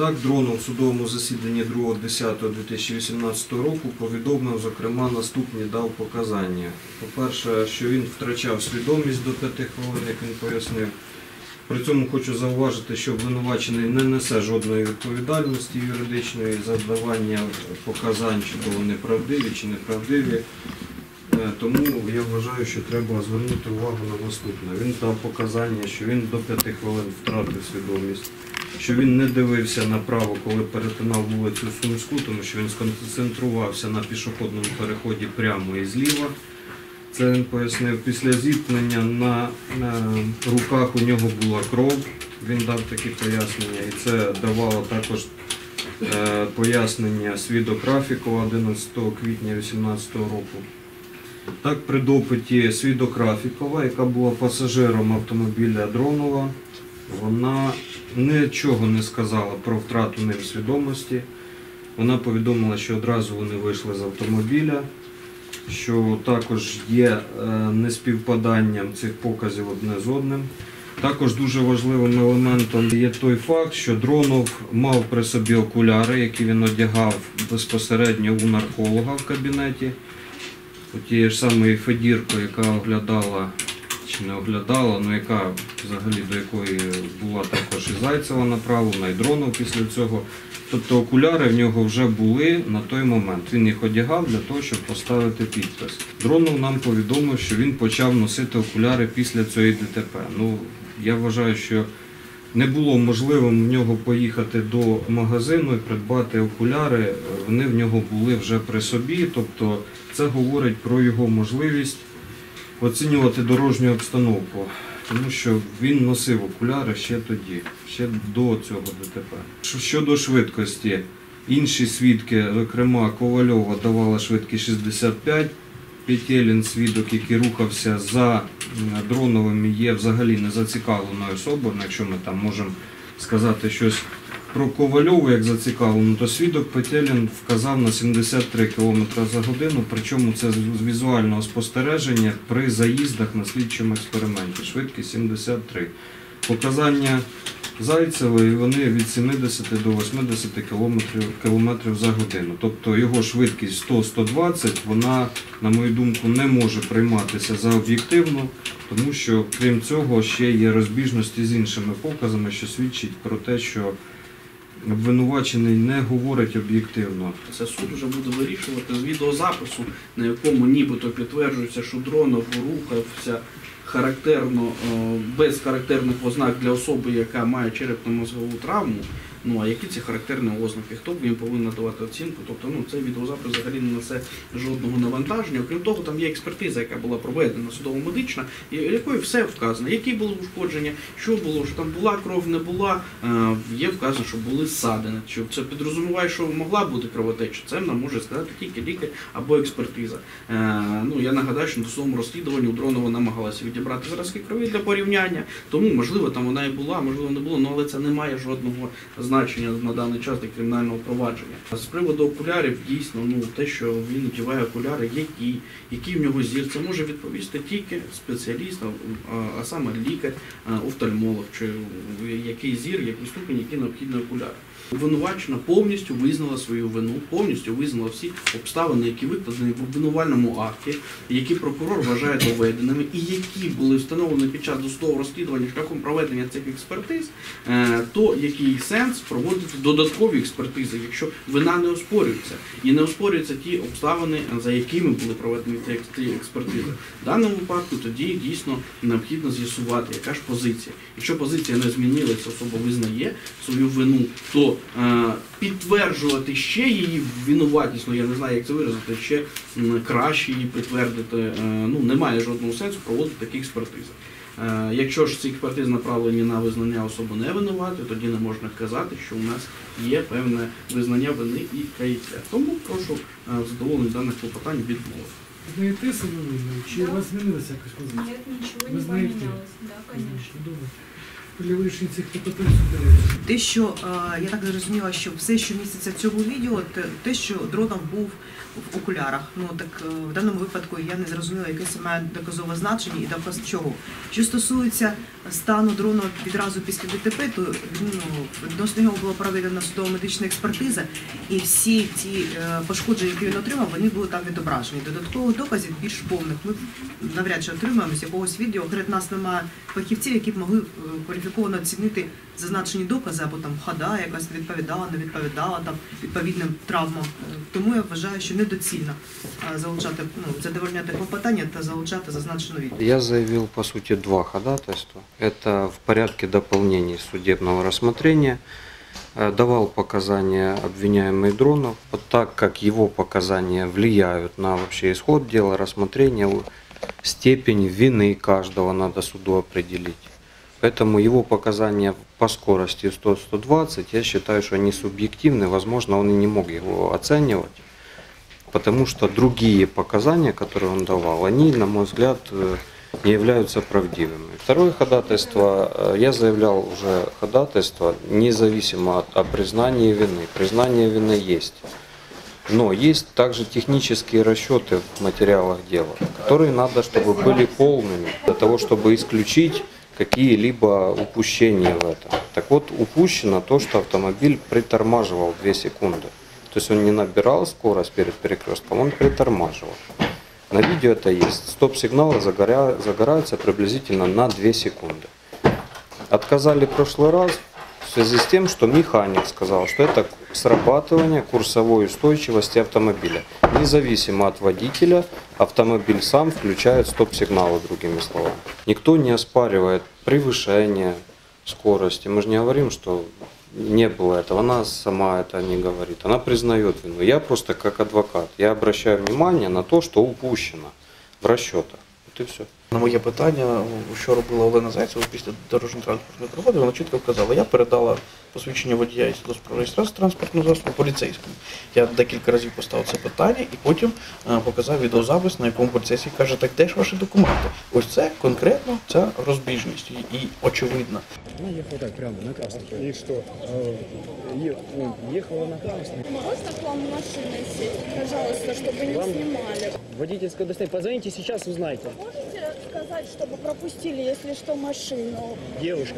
Так, Дронов в судовому засіданні 2.10.2018 року повідомив, зокрема, наступні дав показання. По-перше, що він втрачав свідомість до 5 хвилин, як він пояснив. При цьому хочу зауважити, що обвинувачений не несе жодної відповідальності юридичної за давання показань, чи то вони правдиві чи неправдиві. Е, Тому я вважаю, що треба звернути увагу на наступне. Він дав показання, що він до 5 хвилин втратив свідомість, що він не дивився направо, коли перетинав вулицю Сумську, тому що він сконцентрувався на пішохідному переході прямо і зліва. Це він пояснив. Після зіткнення на, на руках у нього була кров. Він дав такі пояснення, і це давало також е, пояснення свідок Рафікова 11 квітня 2018 року. Так, при допиті свідок Рафікова, яка була пасажиром автомобіля Дронова, вона нічого не сказала про втрату ним свідомості. Вона повідомила, що одразу вони вийшли з автомобіля, що також є е, неспівпаданням цих показів одне з одним. Також дуже важливим елементом є той факт, що Дронов мав при собі окуляри, які він одягав безпосередньо у нарколога в кабінеті. У тієї ж самої Федірко, яка оглядала, не оглядала, ну яка взагалі до якої була також і Зайцева направлена, і Дронов після цього. Тобто окуляри в нього вже були на той момент. Він їх одягав для того, щоб поставити підпис. Дронов нам повідомив, що він почав носити окуляри після цієї ДТП. Ну, я вважаю, що не було можливим в нього поїхати до магазину і придбати окуляри. Вони в нього були вже при собі. Тобто це говорить про його можливість оцінювати дорожню обстановку. Тому що він носив окуляри ще тоді, ще до цього ДТП. Щодо швидкості, інші свідки, зокрема Ковальова, давала швидкість 65. Петелін, свідок, який рухався за дроновим, є взагалі не зацікавленою особою. Якщо ми там можемо сказати щось про Ковальову як зацікавлену, то свідок Петелін вказав на 73 км за годину, причому це з візуального спостереження при заїздах на слідчому експерименті. Швидкість 73. Показання Зайцевої вони від 70 до 80 км, кілометрів за годину. Тобто його швидкість 100-120, вона, на мою думку, не може прийматися за об'єктивну, тому що крім цього ще є розбіжності з іншими показами, що свідчить про те, що обвинувачений не говорить об'єктивно. Це суд вже буде вирішувати з відеозапису, на якому нібито підтверджується, що дронов рухався характерно, е, без характерних ознак для особи, яка має черепно-мозгову травму. Ну а які ці характерні ознаки? Хто б їм повинен давати оцінку? Тобто, ну цей відеозапис взагалі не несе жодного навантаження. Окрім того, там є експертиза, яка була проведена судово-медична, якою все вказано, які були ушкодження, що було, що там була кров, не була. Е, Є вказано, що були ссадини. Що це підрозуміває, що могла бути кровотеча. Це нам може сказати тільки лікар або експертиза. Е, Ну я нагадаю, що на своєму розслідуванні у Дронова намагалася відібрати зразки крові для порівняння. Тому можливо там вона і була, можливо не було, ну але це не має жодного значення на даний час для кримінального провадження. З приводу окулярів дійсно, ну те, що він одягає окуляри, які, який в нього зір, це може відповісти тільки спеціаліст, а, а саме лікар, офтальмолог, чи який зір, який ступінь, які необхідні окуляри. Обвинувачена повністю визнала свою вину, повністю визнала всі обставини, які викладені в обвинувальному акті, які прокурор вважає доведеними, і які були встановлені під час досудового розслідування шляхом проведення цих експертиз, е, то який сенс проводити додаткові експертизи, якщо вина не оспорюється і не оспорюються ті обставини, за якими були проведені ці експертизи. В даному випадку тоді дійсно необхідно з'ясувати, яка ж позиція. Якщо позиція не змінилася, особа визнає свою вину, то підтверджувати ще її винуватість, ну я не знаю, як це виразити, ще краще її підтвердити. е, ну немає жодного сенсу проводити такі експертизи. Е, Якщо ж ці експертизи направлені на визнання особи не винуватою, тоді не можна казати, що у нас є певне визнання вини і каяття. Тому прошу е, задоволення даних клопотань відмовити. Знаєте себе винною? Чи Да. у вас змінилася якась позиція? Нет, ничего Вы не знаете? поменялось. Да, конечно. Добре. Польовий цих сюди. Те, що е, я так зрозуміла, що все, що міститься в цьому відео, те, те, що дронов був в окулярах. Ну так е, в даному випадку я не зрозуміла, яке це має доказове значення і доказ чого. Що стосується стану дрона відразу після ДТП, то ну, відносно нього була проведена судово-медична експертиза, і всі ті е, пошкодження, які він отримав, вони були там відображені. Додаткових доказів більш повних ми навряд чи отримаємо з якогось відео. Перед нас немає фахівців, які б могли е, кваліфіковано оцінити зазначені докази, або там хода якась відповідала, не відповідала там відповідним травмам. Е, Тому я вважаю, що недоцільно е, залучати ну, задовольняти клопотання та залучати зазначену відео. Я заявил, по сути, два ходатайства. Это в порядке дополнений судебного рассмотрения. Э, Давал показания обвиняемый Дронов, вот так как его показания влияют на вообще исход дела, рассмотрение, у- степень вины каждого надо суду определить. Поэтому его показания по скорости 100-120, я считаю, что они субъективны, возможно, он и не мог его оценивать потому что другие показания, которые он давал, они, на мой взгляд, э, не являются правдивыми. Второе ходатайство, э, я заявлял уже ходатайство независимо от о признании вины. Признание вины есть. Но есть также технические расчеты в материалах дела, которые надо, чтобы были полными, для того, чтобы исключить какие-либо упущения в этом. Так вот, упущено то, что автомобиль притормаживал 2 секунды. То есть он не набирал скорость перед перекрестком, он притормаживал. На видео это есть. Стоп-сигналы загораются приблизительно на 2 секунды. Отказали в прошлый раз в связи с тем, что механик сказал, что это срабатывание курсовой устойчивости автомобиля. Независимо от водителя, автомобиль сам включает стоп-сигналы, другими словами. Никто не оспаривает превышение скорости. Мы же не говорим, что не было этого. Она сама это не говорит. Она признает вину. Я просто как адвокат, я обращаю внимание на то, что упущено в расчетах. Вот и все. На моє питання, що робила Олена Зайцева після дорожньо-транспортної пригоди, вона чітко вказала, я передала посвідчення водія і свідоцтво про реєстрацію транспортного засобу поліцейському. Я декілька разів поставив це питання і потім е, показав відеозапис, на якому поліцейський каже, так де ж ваші документи? Ось це конкретно ця розбіжність і, і очевидна. Вона їхала так прямо на красный. И что? Е- ну, ехала на красный. Можно к вам машина сесть, пожалуйста, чтобы не снимали? Водительское удостоверение. Позвоните сейчас, узнайте. Можете сказать, чтобы пропустили, если что, машину? Девушка.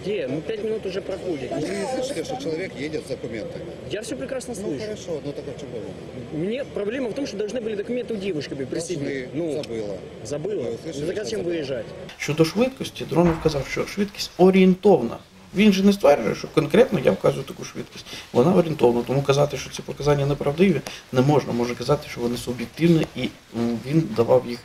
Где? Ну, пять минут уже проходит. Вы не слышите, что человек едет с документами? Я все прекрасно Ну слышу. хорошо, ну так а в чем проблема? Мне проблема в том, что должны были документы у девушки быть при себе. Должны, Ну, забыла. забыла. Вы слышали, Ну, так а что зачем забыла? выезжать? Щодо швидкості, Дронов вказав, що швидкість орієнтовна. Він же не стверджує, що конкретно я вказую таку швидкість. Вона орієнтовна, тому казати, що ці показання неправдиві, не можна. Може казати, що вони суб'єктивні, і він давав їх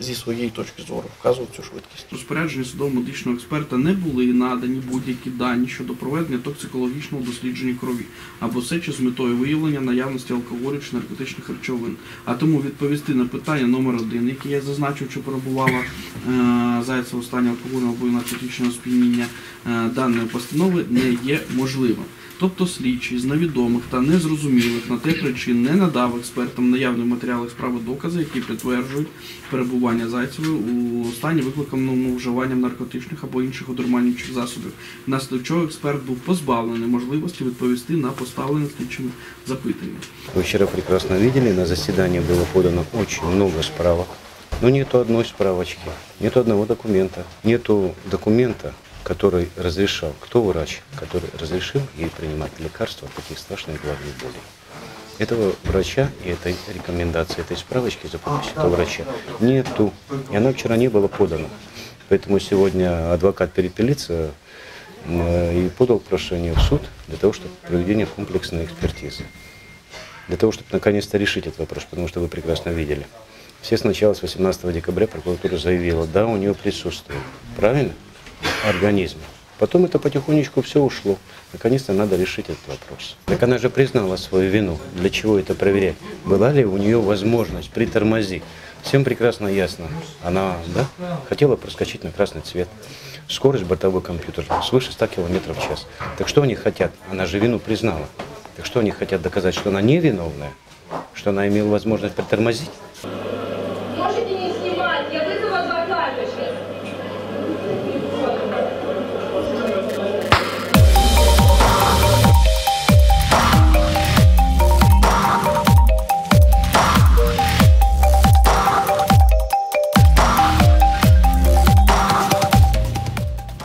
зі своєї точки зору, вказував цю швидкість. Розпорядження судово-медичного експерта не були надані будь-які дані щодо проведення токсикологічного дослідження крові або сечі з метою виявлення наявності алкоголю чи наркотичних речовин. А тому відповісти на питання номер один, яке я зазначив, чи перебувала е, Зайцева у стані алкогольного або наркотичного сп'яніння е, даної постанови не є можливим. Тобто слідчий з невідомих та незрозумілих на те причин не надав експертам наявні в матеріалах справи докази, які підтверджують перебування Зайцевої у стані викликаному вживанням наркотичних або інших одурманюючих засобів. Внаслідок чого експерт був позбавлений можливості відповісти на поставлені слідчими запитання. Вы вчера прекрасно видели, на заседании было подано очень много справок. Но нету одной справочки, нету одного документа, нету документа, который разрешал, кто врач, который разрешил ей принимать лекарства от таких страшных головных болей. Этого врача и этой рекомендации, этой справочки за подписью этого врача нету. И она вчера не была подана. Поэтому сегодня адвокат перепелится э, и подал прошение в суд для того, чтобы проведение комплексной экспертизы для того, чтобы наконец-то решить этот вопрос, потому что вы прекрасно видели. Все сначала с 18 декабря прокуратура заявила, да, у нее присутствует, правильно, организм. Потом это потихонечку все ушло. Наконец-то надо решить этот вопрос. Так она же признала свою вину. Для чего это проверять? Была ли у нее возможность притормозить? Всем прекрасно ясно. Она да, хотела проскочить на красный цвет. Скорость бортовой компьютер свыше 100 км в час. Так что они хотят? Она же вину признала. Так что они хотят доказать, что она невиновная? Что она имела возможность притормозить?